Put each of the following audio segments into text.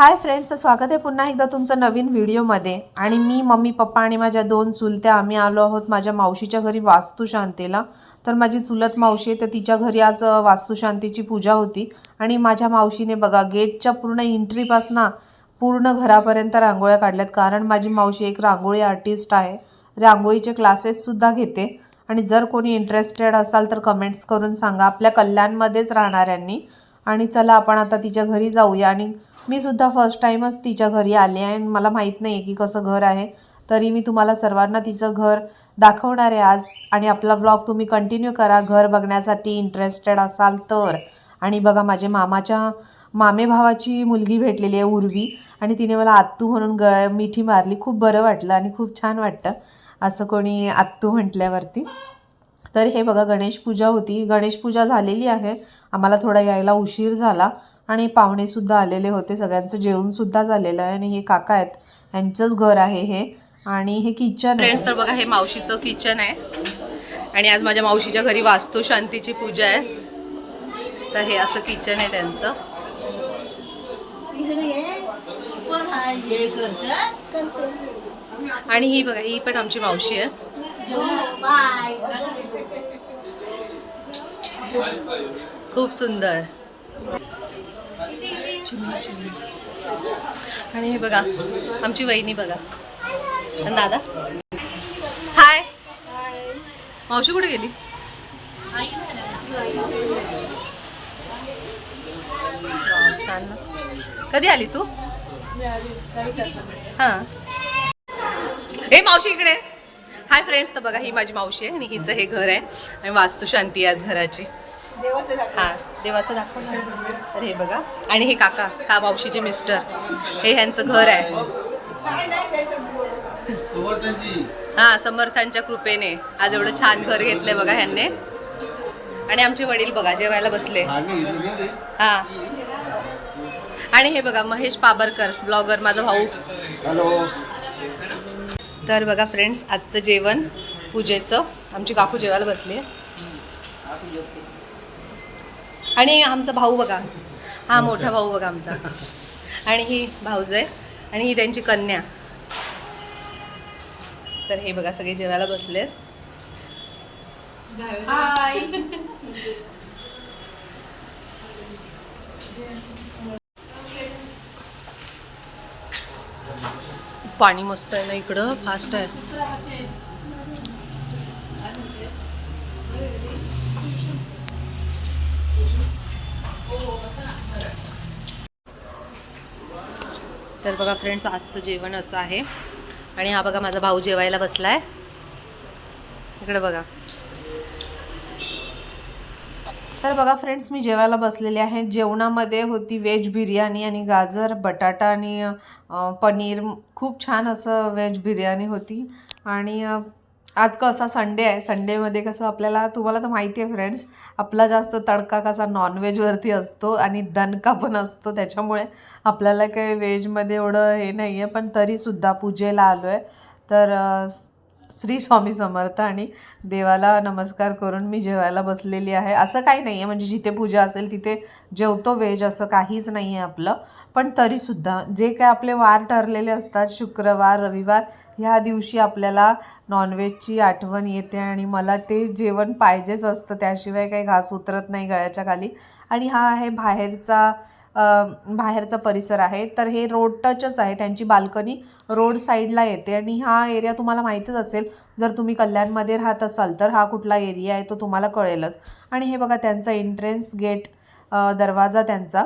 Hi friends तर स्वागत आहे पुन्हा एकदा तुमचं नवीन व्हिडिओमध्ये. आणि मी मम्मी पप्पा आणि माझ्या दोन चुलत्या आम्ही आलो आहोत माझ्या मावशीच्या घरी वास्तुशांतीला. तर माझी चुलत मावशी आहे तर तिच्या घरी आज वास्तुशांतीची पूजा होती. आणि माझ्या मावशीने बघा गेटच्या पूर्ण एंट्रीपासनं पूर्ण घरापर्यंत रांगोळ्या काढल्यात. कारण माझी मावशी एक रांगोळी आर्टिस्ट आहे. रांगोळीचे क्लासेससुद्धा घेते. आणि जर कोणी इंटरेस्टेड असाल तर कमेंट्स करून सांगा. आपल्या कल्याणमध्येच राहणाऱ्यांनी. आणि चला आपण आता तिच्या घरी जाऊया. आणि मी सुद्धा फर्स्ट टाईमच तिच्या घरी आले आहे. आणि मला माहीत नाही आहे की कसं घर आहे. तरी मी तुम्हाला सर्वांना तिचं घर दाखवणार आहे आज. आणि आपला ब्लॉग तुम्ही कंटिन्यू करा. घर बघण्यासाठी इंटरेस्टेड असाल तर. आणि बघा माझे मामाच्या मामे भावाची मुलगी भेटलेली आहे उर्वी. आणि तिने मला आत्तू म्हणून ग मिठी मारली. खूप बरं वाटलं आणि खूप छान वाटतं. असं कोणी आत्तू म्हटल्यावरती. तर हे बघा गणेश पूजा होती. गणेश पूजा झालेली आहे. आम्हाला थोडा यायला उशीर झाला आणि पाहुणेसुद्धा आलेले होते. सगळ्यांचं जेवणसुद्धा झालेलं आहे आणि हे काका आहेत. यांचंच घर आहे हे. आणि हे किचन आहे. तर बघा हे मावशीचं किचन आहे. आणि आज माझ्या मावशीच्या घरी वास्तू शांतीची पूजा आहे. तर हे असं किचन आहे त्यांचं. आणि ही बघा ही पण आमची मावशी आहे. खूप सुंदर. आणि हे बघा आमची वहिनी बघा. आणि दादा? हाय मावशी कुठे गेली? छान ना. कधी आली तू? हां. हे मावशी इकडे. हाय फ्रेंड्स तर बघा ही माझी मावशी आहे आणि हिचं हे घर आहे. आणि वास्तुशांती आहे आज घराची. हा देवाचं दाखव ना. तर हे बघा. आणि हे काका का मावशीचे मिस्टर. हे ह्यांचं घर आहे. हा समर्थांच्या कृपेने. आज एवढं छान घर घेतलंय बघा ह्यांनी. आणि आमचे वडील बघा जेवायला बसले. हा आणि हे बघा महेश पाबरकर ब्लॉगर माझा भाऊ. हॅलो तर बघा फ्रेंड्स आजचं जेवण पूजेचं. आमची काकू जेवायला बसली आहे. आणि आमचा भाऊ बघा. हा मोठा भाऊ बघा आमचा. आणि ही भाऊज आहे. आणि ही त्यांची कन्या. तर हे बघा सगळे जेवायला बसले पाणी मस्त आहे ना इकडं फास्ट आहे. तर बघा फ्रेंड्स आजचं जेवण असं आहे. आणि हा बघा माझा भाऊ जेवायला बसला आहे इकडं बघा. तर बघा फ्रेंड्स मी जेवायला बसलेले आहे. जेवणामध्ये होती व्हेज बिर्याणी आणि गाजर बटाटा आणि पनीर. खूप छान असं व्हेज बिर्याणी होती. आणि आज आज कसा संडे आहे. संडेमध्ये कसं आपल्याला तुम्हाला तर माहिती आहे फ्रेंड्स आपला जास्त तडका कसा नॉनव्हेजवरती असतो आणि दणका पण असतो. त्याच्यामुळे आपल्याला काही व्हेजमध्ये एवढं हे नाही आहे पण तरीसुद्धा पूजेला आलो आहे तर श्री स्वामी समर्थ आणि देवाला नमस्कार करून मी जेवायला बसलेली आहे. असं काही नाही आहे म्हणजे जिथे पूजा असेल तिथे जेवतो व्हेज असं काहीच नाही आहे आपलं. पण तरीसुद्धा जे काय आपले वार ठरलेले असतात शुक्रवार रविवार ह्या दिवशी आपल्याला नॉनव्हेजची आठवण येते आणि मला ते जेवण पाहिजेच असतं. त्याशिवाय काही घास उतरत नाही गळ्याच्या खाली. आणि हा आहे बाहेरचा बाहेरचा परिसर आहे. तर हे रोड टचच आहे. त्यांची बाल्कनी रोड साईडला येते आणि हा एरिया तुम्हाला माहीतच असेल. जर तुम्ही कल्याणमध्ये राहत असाल तर हा कुठला एरिया आहे तो तुम्हाला कळेलच. आणि हे बघा त्यांचा एंट्रन्स गेट दरवाजा त्यांचा.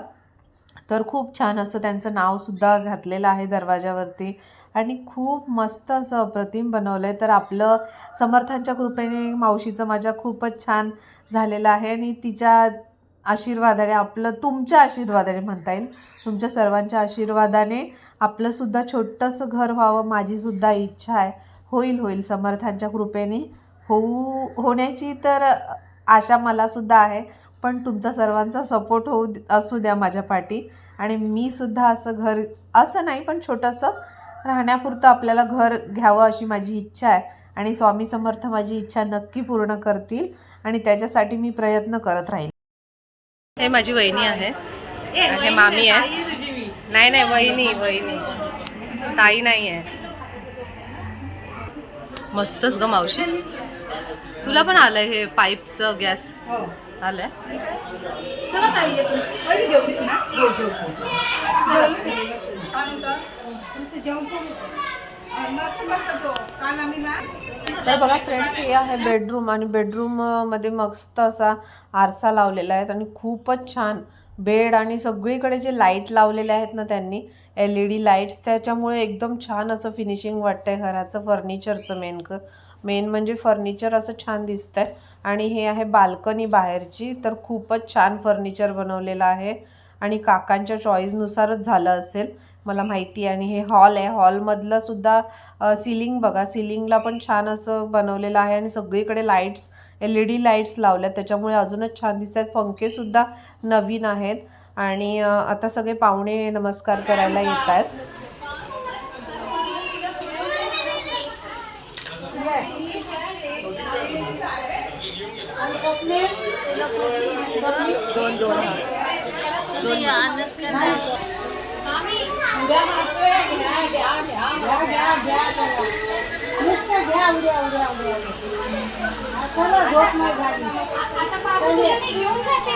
तर खूप छान असं त्यांचं नावसुद्धा घातलेलं आहे दरवाजावरती. आणि खूप मस्त असं अप्रतिम बनवलं आहे तर आपलं समर्थांच्या कृपेने मावशीचं माझ्या खूपच छान झालेलं आहे. आणि तिच्या आशीर्वादाने आपलं तुमच्या आशीर्वादाने म्हणता येईल. तुमच्या सर्वांच्या आशीर्वादाने आपलंसुद्धा छोटंसं घर व्हावं माझीसुद्धा इच्छा आहे. होईल होईल. समर्थांच्या कृपेने होऊ होण्याची तर आशा मलासुद्धा आहे पण तुमचा सर्वांचा सपोर्ट होऊ असू द्या माझ्या पाठी. आणि मी सुद्धा असं घर असं नाही पण छोटंसं राहण्यापुरतं आपल्याला घर घ्यावं अशी माझी इच्छा आहे. आणि स्वामी समर्थ माझी इच्छा नक्की पूर्ण करतील. आणि त्याच्यासाठी मी प्रयत्न करत राहील हे माझी वहिनी आहे. हे मामी आहे नाही नाही वहिनी वहिनी. ताई नाही आहे. मस्तच ग मावशी. तुला पण आलंय हे पाईपचं गॅस? आलंय? हो होतं तुमचं जेवण तर बघा फ्रेंड्स हे आहे बेडरूम आणि बेडरूममध्ये मस्त असा आरसा लावलेला आहे आणि खूपच छान बेड आणि सगळीकडे जे लाइट लावलेले आहेत ना त्यांनी एल ई डी लाईट्स त्याच्यामुळे एकदम छान असं फिनिशिंग वाटतंय घराचं फर्निचरचं मेन क मेन म्हणजे फर्निचर असं छान दिसतंय. आणि हे आहे बाल्कनी बाहेरची तर खूपच छान फर्निचर बनवलेलं आहे. आणि काकांच्या चॉईसनुसारच झालं असेल. मला माहिती आहे. आणि हे हॉल आहे. हॉलमधलं सुद्धा सिलिंग बघा. सिलिंगला पण छान असं बनवलेलं आहे. आणि सगळीकडे lights L E D lights लावल्यात. त्याच्यामुळे अजूनच छान दिसत आहेत. पंखेसुद्धा नवीन आहेत. आणि आता सगळे पाहुणे नमस्कार करायला येत आहेत. दोन दोन दोन. मारतोय. घ्या घ्या घ्या घ्या घ्या. घ्या सगळं. नुसतं घ्या उद्या उद्या उद्या चला झोप नाही झाली.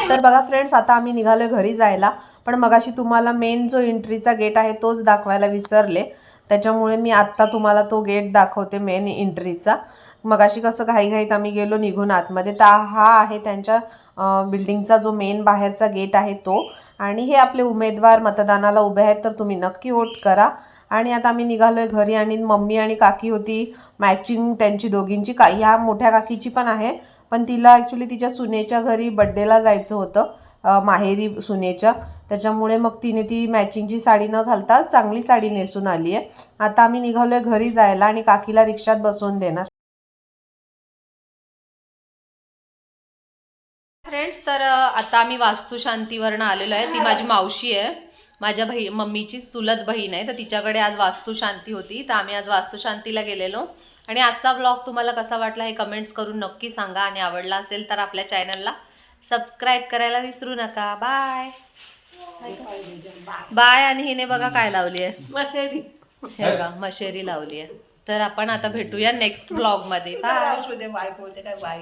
तर बघा फ्रेंड्स आता आम्ही निघालो घरी जायला. पण मगाशी तुम्हाला मेन जो एंट्रीचा गेट आहे तोच दाखवायला विसरले. त्याच्यामुळे मी आत्ता तुम्हाला तो गेट दाखवते मेन एंट्रीचा मगाशी कसं घाईघाईत आम्ही गेलो निघून आतमध्ये. तर हा आहे त्यांच्या बिल्डिंगचा जो मेन बाहेरचा गेट आहे तो. आणि हे आपले उमेदवार मतदानाला उभे आहेत तर तुम्ही नक्की वोट करा. आणि आता आम्ही निघालो आहे घरी आणि मम्मी आणि काकी होती मॅचिंग त्यांची दोघींची. का ह्या मोठ्या काकीची पण आहे पण तिला ॲक्च्युली तिच्या सुनेच्या घरी बड्डेला जायचं होतं माहेरी सुनेच्या. त्याच्यामुळे मग तिने ती मॅचिंगची साडी न घालता चांगली साडी नेसून आली आहे आता आम्ही निघालो आहे घरी जायला आणि काकीला रिक्षात बसवून देणार. फ्रेंड्स तर आता आम्ही वास्तुशांतीवरनं आलेलो आहे. ती माझी मावशी आहे. माझ्या बही मम्मीची चुलत बहीण आहे. तर तिच्याकडे आज वास्तुशांती होती. तर आम्ही आज वास्तुशांतीला गेलेलो. आणि आजचा ब्लॉग तुम्हाला कसा वाटला हे कमेंट्स करून नक्की सांगा. आणि आवडला असेल तर आपल्या चॅनलला सबस्क्राईब करायला विसरू नका. बाय बाय आणि हिने बघा काय लावली आहे. मशेरी. हे बघा मशेरी लावली आहे. तर आपण आता भेटूया नेक्स्ट ब्लॉगमध्ये बाय बाय बोलते काय बाय